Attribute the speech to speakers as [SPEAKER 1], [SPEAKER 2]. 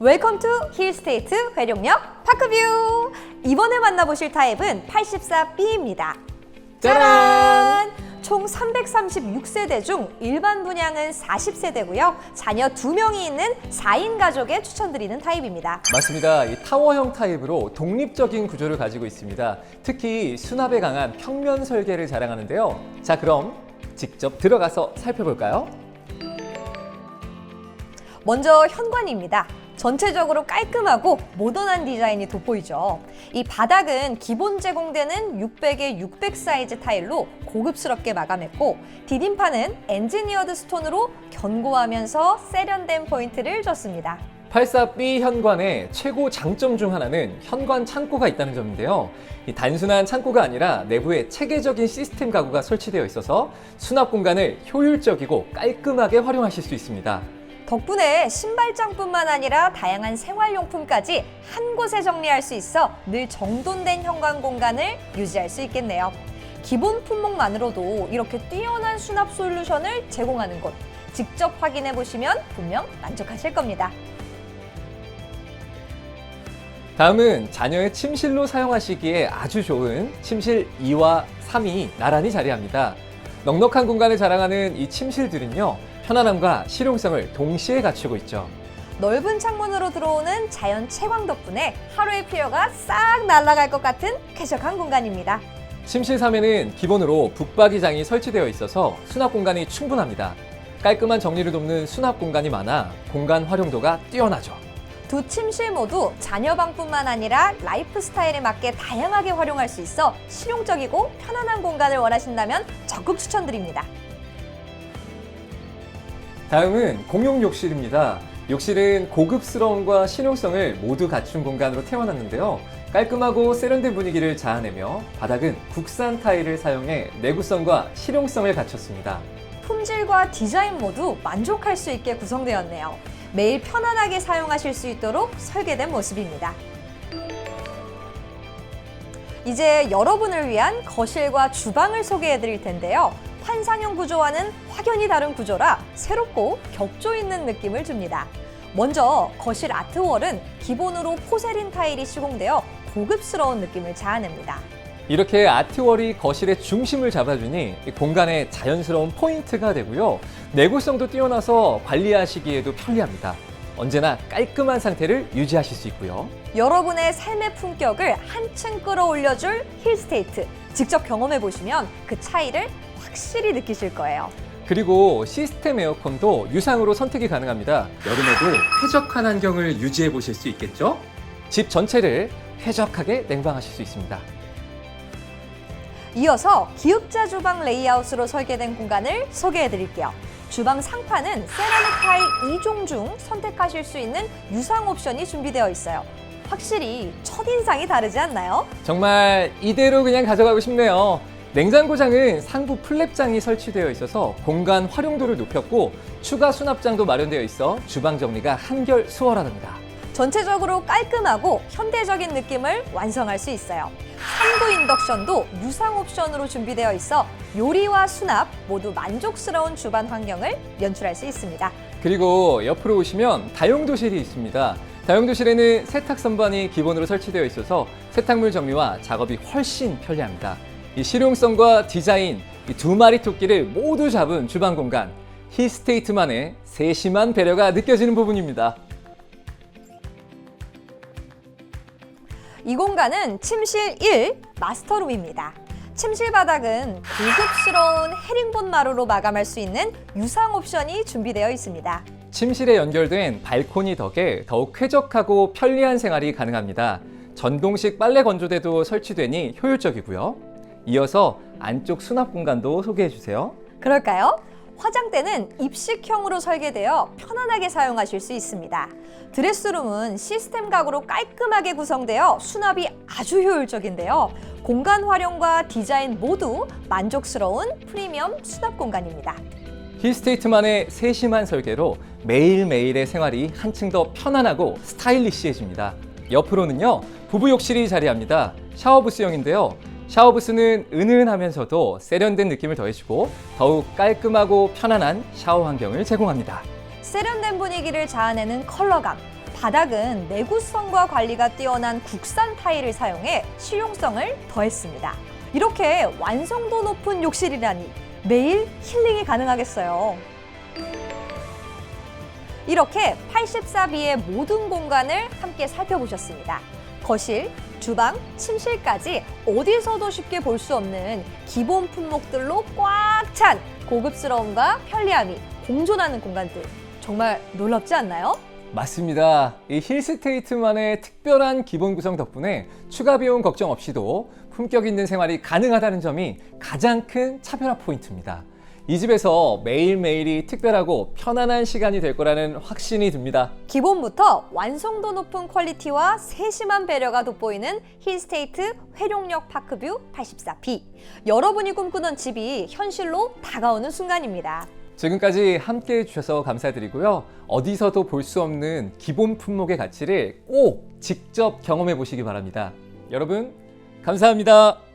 [SPEAKER 1] 웰컴 투 힐스테이트 회룡역 파크뷰! 이번에 만나보실 타입은 84B입니다. 짜란! 총 336세대 중 일반 분양은 40세대고요. 자녀 2명이 있는 4인 가족에 추천드리는 타입입니다.
[SPEAKER 2] 맞습니다. 이 타워형 타입으로 독립적인 구조를 가지고 있습니다. 특히 수납에 강한 평면 설계를 자랑하는데요. 자, 그럼 직접 들어가서 살펴볼까요?
[SPEAKER 1] 먼저 현관입니다. 전체적으로 깔끔하고 모던한 디자인이 돋보이죠. 이 바닥은 기본 제공되는 600에 600 사이즈 타일로 고급스럽게 마감했고 디딤판은 엔지니어드 스톤으로 견고하면서 세련된 포인트를 줬습니다.
[SPEAKER 2] 84B 현관의 최고 장점 중 하나는 현관 창고가 있다는 점인데요. 이 단순한 창고가 아니라 내부에 체계적인 시스템 가구가 설치되어 있어서 수납 공간을 효율적이고 깔끔하게 활용하실 수 있습니다.
[SPEAKER 1] 덕분에 신발장뿐만 아니라 다양한 생활용품까지 한 곳에 정리할 수 있어 늘 정돈된 현관 공간을 유지할 수 있겠네요. 기본 품목만으로도 이렇게 뛰어난 수납 솔루션을 제공하는 곳 직접 확인해 보시면 분명 만족하실 겁니다.
[SPEAKER 2] 다음은 자녀의 침실로 사용하시기에 아주 좋은 침실 2와 3이 나란히 자리합니다. 넉넉한 공간을 자랑하는 이 침실들은요, 편안함과 실용성을 동시에 갖추고 있죠.
[SPEAKER 1] 넓은 창문으로 들어오는 자연 채광 덕분에 하루의 피로가 싹 날아갈 것 같은 쾌적한 공간입니다.
[SPEAKER 2] 침실 3에는 기본으로 붙박이장이 설치되어 있어서 수납 공간이 충분합니다. 깔끔한 정리를 돕는 수납 공간이 많아 공간 활용도가 뛰어나죠.
[SPEAKER 1] 두 침실 모두 자녀 방뿐만 아니라 라이프 스타일에 맞게 다양하게 활용할 수 있어 실용적이고 편안한 공간을 원하신다면 적극 추천드립니다.
[SPEAKER 2] 다음은 공용 욕실입니다. 욕실은 고급스러움과 실용성을 모두 갖춘 공간으로 태어났는데요. 깔끔하고 세련된 분위기를 자아내며 바닥은 국산 타일을 사용해 내구성과 실용성을 갖췄습니다.
[SPEAKER 1] 품질과 디자인 모두 만족할 수 있게 구성되었네요. 매일 편안하게 사용하실 수 있도록 설계된 모습입니다. 이제 여러분을 위한 거실과 주방을 소개해 드릴 텐데요. 환상형 구조와는 확연히 다른 구조라 새롭고 격조 있는 느낌을 줍니다. 먼저 거실 아트월은 기본으로 포세린 타일이 시공되어 고급스러운 느낌을 자아냅니다.
[SPEAKER 2] 이렇게 아트월이 거실의 중심을 잡아주니 이 공간의 자연스러운 포인트가 되고요. 내구성도 뛰어나서 관리하시기에도 편리합니다. 언제나 깔끔한 상태를 유지하실 수 있고요.
[SPEAKER 1] 여러분의 삶의 품격을 한층 끌어올려줄 힐스테이트. 직접 경험해 보시면 그 차이를 확실히 느끼실 거예요.
[SPEAKER 2] 그리고 시스템 에어컨도 유상으로 선택이 가능합니다. 여름에도 쾌적한 환경을 유지해 보실 수 있겠죠? 집 전체를 쾌적하게 냉방하실 수 있습니다.
[SPEAKER 1] 이어서 기역자 주방 레이아웃으로 설계된 공간을 소개해 드릴게요. 주방 상판은 세라믹 타일 2종 중 선택하실 수 있는 유상 옵션이 준비되어 있어요. 확실히 첫인상이 다르지 않나요?
[SPEAKER 2] 정말 이대로 그냥 가져가고 싶네요. 냉장고장은 상부 플랩장이 설치되어 있어서 공간 활용도를 높였고 추가 수납장도 마련되어 있어 주방 정리가 한결 수월하답니다.
[SPEAKER 1] 전체적으로 깔끔하고 현대적인 느낌을 완성할 수 있어요. 3구 인덕션도 유상 옵션으로 준비되어 있어 요리와 수납 모두 만족스러운 주방 환경을 연출할 수 있습니다.
[SPEAKER 2] 그리고 옆으로 오시면 다용도실이 있습니다. 다용도실에는 세탁 선반이 기본으로 설치되어 있어서 세탁물 정리와 작업이 훨씬 편리합니다. 이 실용성과 디자인, 이 두 마리 토끼를 모두 잡은 주방 공간, 힐스테이트만의 세심한 배려가 느껴지는 부분입니다.
[SPEAKER 1] 이 공간은 침실 1 마스터룸입니다. 침실 바닥은 고급스러운 헤링본 마루로 마감할 수 있는 유상 옵션이 준비되어 있습니다.
[SPEAKER 2] 침실에 연결된 발코니 덕에 더욱 쾌적하고 편리한 생활이 가능합니다. 전동식 빨래 건조대도 설치되니 효율적이고요. 이어서 안쪽 수납 공간도 소개해 주세요.
[SPEAKER 1] 그럴까요? 화장대는 입식형으로 설계되어 편안하게 사용하실 수 있습니다. 드레스룸은 시스템 가구로 깔끔하게 구성되어 수납이 아주 효율적인데요. 공간 활용과 디자인 모두 만족스러운 프리미엄 수납 공간입니다.
[SPEAKER 2] 힐스테이트만의 세심한 설계로 매일매일의 생활이 한층 더 편안하고 스타일리시해집니다. 옆으로는요, 부부 욕실이 자리합니다. 샤워부스형인데요. 샤워 부스는 은은하면서도 세련된 느낌을 더해주고 더욱 깔끔하고 편안한 샤워 환경을 제공합니다.
[SPEAKER 1] 세련된 분위기를 자아내는 컬러감, 바닥은 내구성과 관리가 뛰어난 국산 타일을 사용해 실용성을 더했습니다. 이렇게 완성도 높은 욕실이라니 매일 힐링이 가능하겠어요. 이렇게 84B의 모든 공간을 함께 살펴보셨습니다. 거실, 주방, 침실까지 어디서도 쉽게 볼 수 없는 기본 품목들로 꽉 찬 고급스러움과 편리함이 공존하는 공간들. 정말 놀랍지 않나요?
[SPEAKER 2] 맞습니다. 이 힐스테이트만의 특별한 기본 구성 덕분에 추가 비용 걱정 없이도 품격 있는 생활이 가능하다는 점이 가장 큰 차별화 포인트입니다. 이 집에서 매일매일이 특별하고 편안한 시간이 될 거라는 확신이 듭니다.
[SPEAKER 1] 기본부터 완성도 높은 퀄리티와 세심한 배려가 돋보이는 힐스테이트 회룡역 파크뷰 84B. 여러분이 꿈꾸던 집이 현실로 다가오는 순간입니다.
[SPEAKER 2] 지금까지 함께 해주셔서 감사드리고요. 어디서도 볼 수 없는 기본 품목의 가치를 꼭 직접 경험해 보시기 바랍니다. 여러분, 감사합니다.